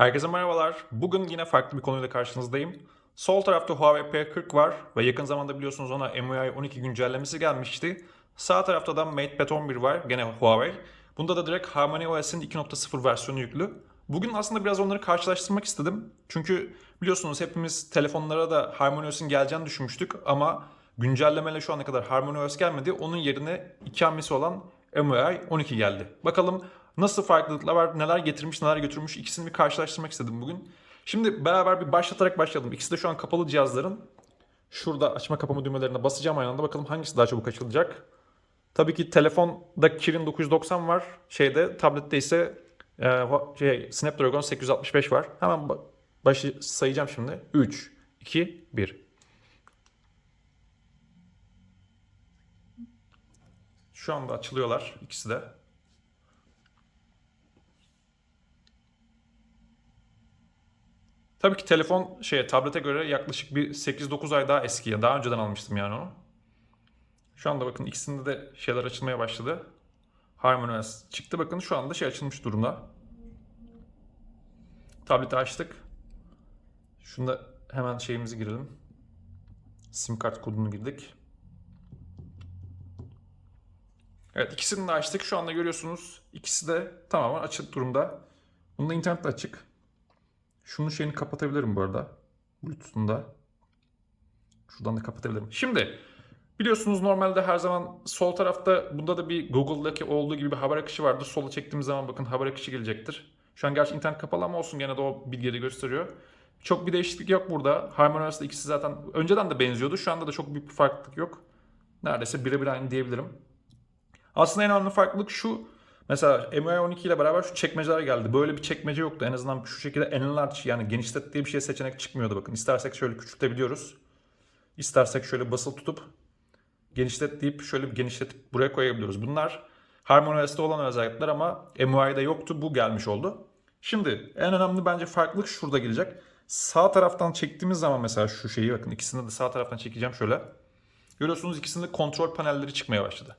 Herkese merhabalar. Bugün yine farklı bir konuyla karşınızdayım. Sol tarafta Huawei P40 var ve yakın zamanda biliyorsunuz ona MIUI 12 güncellemesi gelmişti. Sağ tarafta da MatePad 11 var, gene Huawei. Bunda da direkt Harmony OS'in 2.0 versiyonu yüklü. Bugün aslında biraz onları karşılaştırmak istedim. Çünkü biliyorsunuz hepimiz telefonlara da Harmony OS'in geleceğini düşünmüştük ama güncellemeyle şu ana kadar Harmony OS gelmedi. Onun yerine iki hamlesi olan MIUI 12 geldi. Bakalım nasıl farklılıklar var, neler getirmiş, neler götürmüş ikisini bir karşılaştırmak istedim bugün. Şimdi beraber bir başlatarak başlayalım. İkisi de şu an kapalı cihazların. Şurada açma kapama düğmelerine basacağım aynı anda. Bakalım hangisi daha çabuk açılacak. Tabii ki telefonda Kirin 990 var. Şeyde tablette ise e, şey, Snapdragon 865 var. Hemen ba- başı sayacağım şimdi. 3, 2, 1. Şu anda açılıyorlar ikisi de. Tabii ki telefon şeye tablete göre yaklaşık bir 8-9 ay daha eski. Daha önceden almıştım yani onu. Şu anda bakın ikisinde de şeyler açılmaya başladı. Harmony OS çıktı. Bakın şu anda şey açılmış durumda. Tableti açtık. Şunda hemen şeyimizi girelim. Sim kart kodunu girdik. Evet ikisini de açtık. Şu anda görüyorsunuz ikisi de tamamen açık durumda. Bunda internet de açık. Şunun şeyini kapatabilirim bu arada. Bluetooth'unu da. Şuradan da kapatabilirim. Şimdi biliyorsunuz normalde her zaman sol tarafta bunda da bir Google'daki olduğu gibi bir haber akışı vardır. Sola çektiğimiz zaman bakın haber akışı gelecektir. Şu an gerçi internet kapalı ama olsun gene de o bilgileri gösteriyor. Çok bir değişiklik yok burada. Harmony OS'da ikisi zaten önceden de benziyordu. Şu anda da çok büyük bir farklılık yok. Neredeyse birebir aynı diyebilirim. Aslında en önemli farklılık şu. Mesela MIUI 12 ile beraber şu çekmeceler geldi. Böyle bir çekmece yoktu. En azından şu şekilde enlarge yani genişlet diye bir şey seçenek çıkmıyordu bakın. İstersek şöyle küçültebiliyoruz. İstersek şöyle basılı tutup genişlet deyip şöyle bir genişletip buraya koyabiliyoruz. Bunlar Harmony OS'te olan özellikler ama MIUI'de yoktu. Bu gelmiş oldu. Şimdi en önemli bence farklılık şurada gelecek. Sağ taraftan çektiğimiz zaman mesela şu şeyi bakın ikisini de sağ taraftan çekeceğim şöyle. Görüyorsunuz ikisinde kontrol panelleri çıkmaya başladı.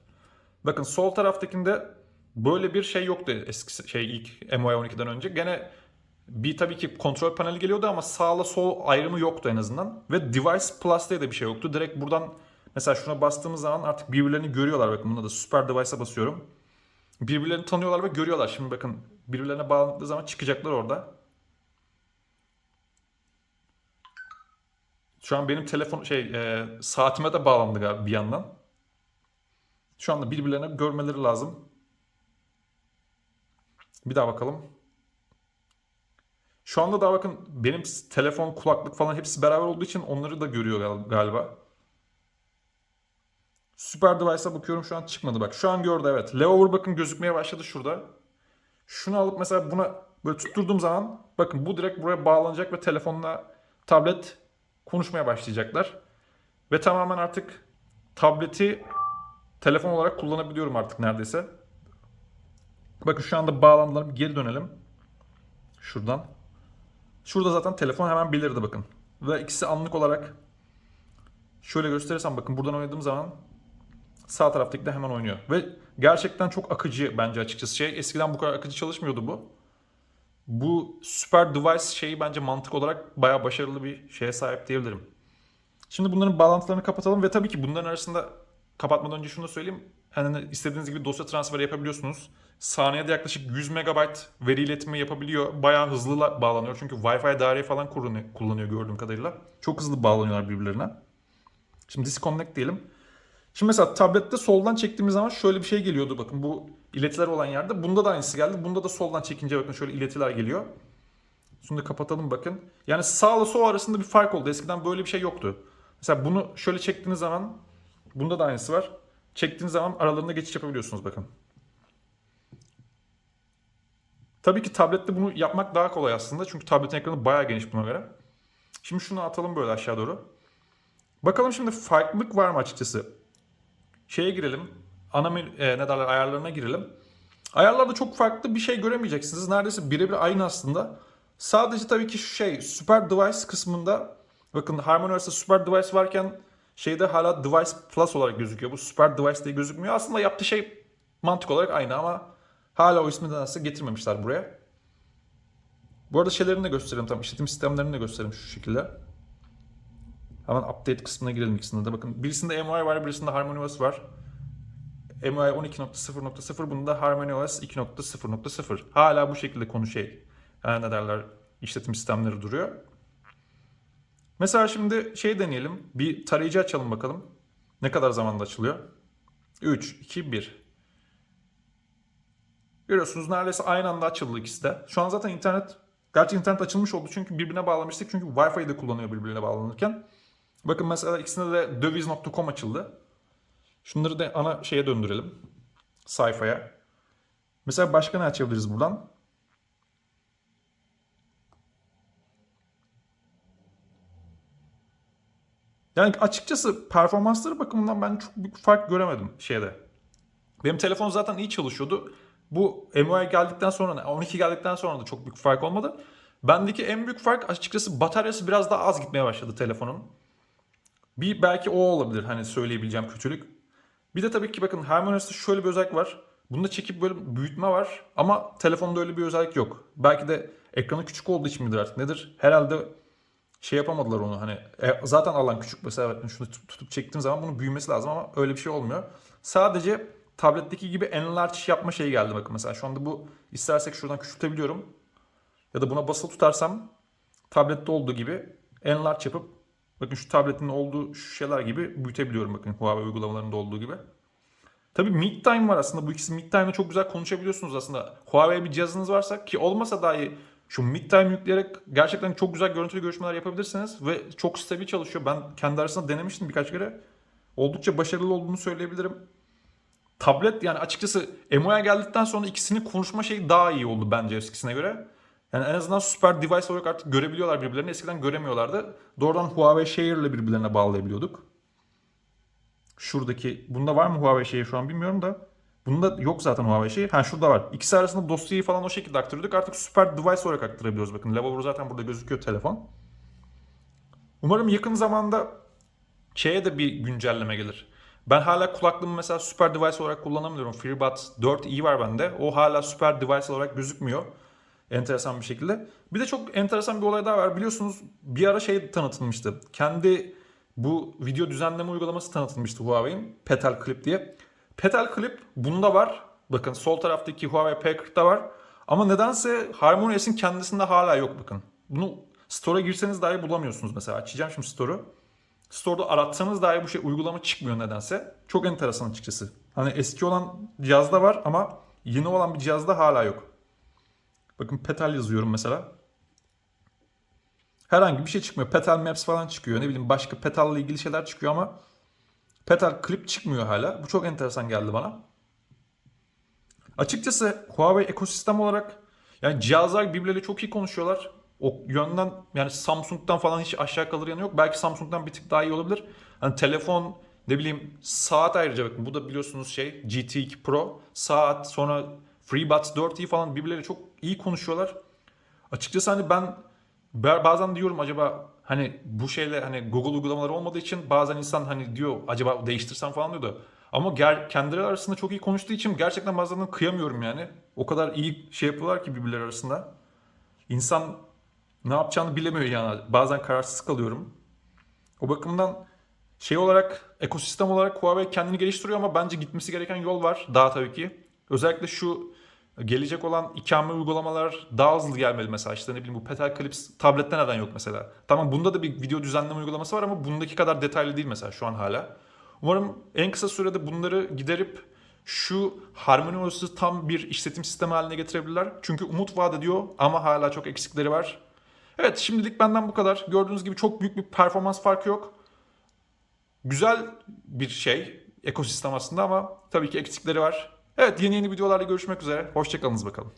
Bakın sol taraftakinde böyle bir şey yoktu eski şey ilk MIUI 12'den önce. Gene bir tabii ki kontrol paneli geliyordu ama sağla sol ayrımı yoktu en azından. Ve Device Plus diye de bir şey yoktu. Direkt buradan mesela şuna bastığımız zaman artık birbirlerini görüyorlar. Bakın bunda da Super Device'a basıyorum. Birbirlerini tanıyorlar ve görüyorlar. Şimdi bakın birbirlerine bağlandığı zaman çıkacaklar orada. Şu an benim telefon şey e, saatime de bağlandı galiba bir yandan. Şu anda birbirlerini görmeleri lazım. Bir daha bakalım. Şu anda da bakın benim telefon, kulaklık falan hepsi beraber olduğu için onları da görüyor gal- galiba. Super Device'a bakıyorum şu an çıkmadı bak. Şu an gördü evet. Leover bakın gözükmeye başladı şurada. Şunu alıp mesela buna böyle tutturduğum zaman bakın bu direkt buraya bağlanacak ve telefonla tablet konuşmaya başlayacaklar. Ve tamamen artık tableti telefon olarak kullanabiliyorum artık neredeyse. Bakın şu anda bağlandılar. Geri dönelim. Şuradan. Şurada zaten telefon hemen belirdi bakın. Ve ikisi anlık olarak şöyle gösterirsem bakın buradan oynadığım zaman sağ taraftaki de hemen oynuyor. Ve gerçekten çok akıcı bence açıkçası şey. Eskiden bu kadar akıcı çalışmıyordu bu. Bu Super Device şeyi bence mantık olarak bayağı başarılı bir şeye sahip diyebilirim. Şimdi bunların bağlantılarını kapatalım ve tabii ki bunların arasında kapatmadan önce şunu da söyleyeyim. Hani istediğiniz gibi dosya transferi yapabiliyorsunuz. Saniyede yaklaşık 100 MB veri iletimi yapabiliyor. Bayağı hızlı la- bağlanıyor. Çünkü Wi-Fi daireyi falan kullanıyor gördüğüm kadarıyla. Çok hızlı bağlanıyorlar birbirlerine. Şimdi disconnect diyelim. Şimdi mesela tablette soldan çektiğimiz zaman şöyle bir şey geliyordu. Bakın bu iletiler olan yerde. Bunda da aynısı geldi. Bunda da soldan çekince bakın şöyle iletiler geliyor. Şimdi kapatalım bakın. Yani sağla sol arasında bir fark oldu. Eskiden böyle bir şey yoktu. Mesela bunu şöyle çektiğiniz zaman bunda da aynısı var. Çektiğiniz zaman aralarında geçiş yapabiliyorsunuz bakın. Tabii ki tablette bunu yapmak daha kolay aslında. Çünkü tabletin ekranı bayağı geniş buna göre. Şimdi şunu atalım böyle aşağı doğru. Bakalım şimdi farklılık var mı açıkçası? Şeye girelim. Ana e, ne derler ayarlarına girelim. Ayarlarda çok farklı bir şey göremeyeceksiniz. Neredeyse birebir aynı aslında. Sadece tabii ki şu şey Super Device kısmında bakın Harmony OS'ta Super Device varken şeyde hala Device Plus olarak gözüküyor. Bu Super Device diye gözükmüyor. Aslında yaptığı şey mantık olarak aynı ama hala o ismi nedense getirmemişler buraya. Bu arada şeylerini de göstereyim tam işletim sistemlerini de göstereyim şu şekilde. Hemen update kısmına girelim ikisinde de. Bakın birisinde MI var, birisinde HarmonyOS var. MI 12.0.0 bunda HarmonyOS 2.0.0. Hala bu şekilde konu şey. Yani ne derler işletim sistemleri duruyor. Mesela şimdi şey deneyelim. Bir tarayıcı açalım bakalım. Ne kadar zamanda açılıyor? 3, 2, 1. Görüyorsunuz neredeyse aynı anda açıldı ikisi de. Şu an zaten internet, gerçi internet açılmış oldu çünkü birbirine bağlamıştık. Çünkü Wi-Fi de kullanıyor birbirine bağlanırken. Bakın mesela ikisinde de döviz.com açıldı. Şunları da ana şeye döndürelim. Sayfaya. Mesela başka ne açabiliriz buradan? Yani açıkçası performansları bakımından ben çok büyük fark göremedim şeyde. Benim telefon zaten iyi çalışıyordu. Bu MUI geldikten sonra, 12 geldikten sonra da çok büyük fark olmadı. Bendeki en büyük fark açıkçası bataryası biraz daha az gitmeye başladı telefonun. Bir belki o olabilir hani söyleyebileceğim kötülük. Bir de tabii ki bakın HarmonyOS'ta şöyle bir özellik var. Bunda çekip böyle büyütme var ama telefonda öyle bir özellik yok. Belki de ekranı küçük olduğu için midir artık nedir? Herhalde şey yapamadılar onu hani e, zaten alan küçük mesela şunu tut- tutup çektiğim zaman bunun büyümesi lazım ama öyle bir şey olmuyor. Sadece tabletteki gibi enlarge yapma şeyi geldi bakın mesela şu anda bu istersek şuradan küçültebiliyorum. Ya da buna basılı tutarsam tablette olduğu gibi enlarge yapıp bakın şu tabletin olduğu şu şeyler gibi büyütebiliyorum bakın Huawei uygulamalarında olduğu gibi. Tabii Meet Time var aslında. Bu ikisi Meet Time'da çok güzel konuşabiliyorsunuz aslında. Huawei bir cihazınız varsa ki olmasa dahi şu Meet Time yükleyerek gerçekten çok güzel görüntülü görüşmeler yapabilirsiniz ve çok stabil çalışıyor. Ben kendi arasında denemiştim birkaç kere. Oldukça başarılı olduğunu söyleyebilirim. Tablet yani açıkçası MI'ye geldikten sonra ikisinin konuşma şeyi daha iyi oldu bence eskisine göre. Yani en azından süper device olarak artık görebiliyorlar birbirlerini. Eskiden göremiyorlardı. Doğrudan Huawei Share ile birbirlerine bağlayabiliyorduk. Şuradaki, bunda var mı Huawei Share şu an bilmiyorum da. Bunda yok zaten Huawei Share. Ha şurada var. İkisi arasında dosyayı falan o şekilde aktarıyorduk. Artık süper device olarak aktarabiliyoruz. Bakın lavabo zaten burada gözüküyor telefon. Umarım yakın zamanda şeye de bir güncelleme gelir. Ben hala kulaklığımı mesela süper device olarak kullanamıyorum. FreeBuds 4i var bende. O hala süper device olarak gözükmüyor. Enteresan bir şekilde. Bir de çok enteresan bir olay daha var. Biliyorsunuz bir ara şey tanıtılmıştı. Kendi bu video düzenleme uygulaması tanıtılmıştı Huawei'in. Petal Clip diye. Petal Clip bunda var. Bakın sol taraftaki Huawei P40'da var. Ama nedense HarmonyOS'in kendisinde hala yok bakın. Bunu Store'a girseniz dahi bulamıyorsunuz mesela. Açacağım şimdi Store'u. Store'da aratsanız dahi bu şey uygulama çıkmıyor nedense. Çok enteresan açıkçası. Hani eski olan cihazda var ama yeni olan bir cihazda hala yok. Bakın Petal yazıyorum mesela. Herhangi bir şey çıkmıyor. Petal Maps falan çıkıyor. Ne bileyim başka Petal'la ilgili şeyler çıkıyor ama Petal Clip çıkmıyor hala. Bu çok enteresan geldi bana. Açıkçası Huawei ekosistem olarak yani cihazlar birbirleriyle çok iyi konuşuyorlar. O yönden yani Samsung'dan falan hiç aşağı kalır yanı yok. Belki Samsung'dan bir tık daha iyi olabilir. Hani telefon ne bileyim saat ayrıca bakın bu da biliyorsunuz şey GT2 Pro saat sonra FreeBuds 4i falan birbirleriyle çok iyi konuşuyorlar. Açıkçası hani ben bazen diyorum acaba hani bu şeyle hani Google uygulamaları olmadığı için bazen insan hani diyor acaba değiştirsem falan diyordu. Ama ger- kendileri arasında çok iyi konuştuğu için gerçekten bazen kıyamıyorum yani. O kadar iyi şey yapıyorlar ki birbirleri arasında. İnsan ne yapacağını bilemiyor yani. Bazen kararsız kalıyorum. O bakımdan şey olarak ekosistem olarak Huawei kendini geliştiriyor ama bence gitmesi gereken yol var daha tabii ki. Özellikle şu gelecek olan ikame uygulamalar daha hızlı gelmeli mesela. İşte ne bileyim bu Petal Clips tablette neden yok mesela. Tamam bunda da bir video düzenleme uygulaması var ama bundaki kadar detaylı değil mesela şu an hala. Umarım en kısa sürede bunları giderip şu HarmonyOS'u tam bir işletim sistemi haline getirebilirler. Çünkü umut vaat ediyor ama hala çok eksikleri var. Evet şimdilik benden bu kadar. Gördüğünüz gibi çok büyük bir performans farkı yok. Güzel bir şey ekosistem aslında ama tabii ki eksikleri var. Evet yeni yeni videolarla görüşmek üzere. Hoşçakalınız bakalım.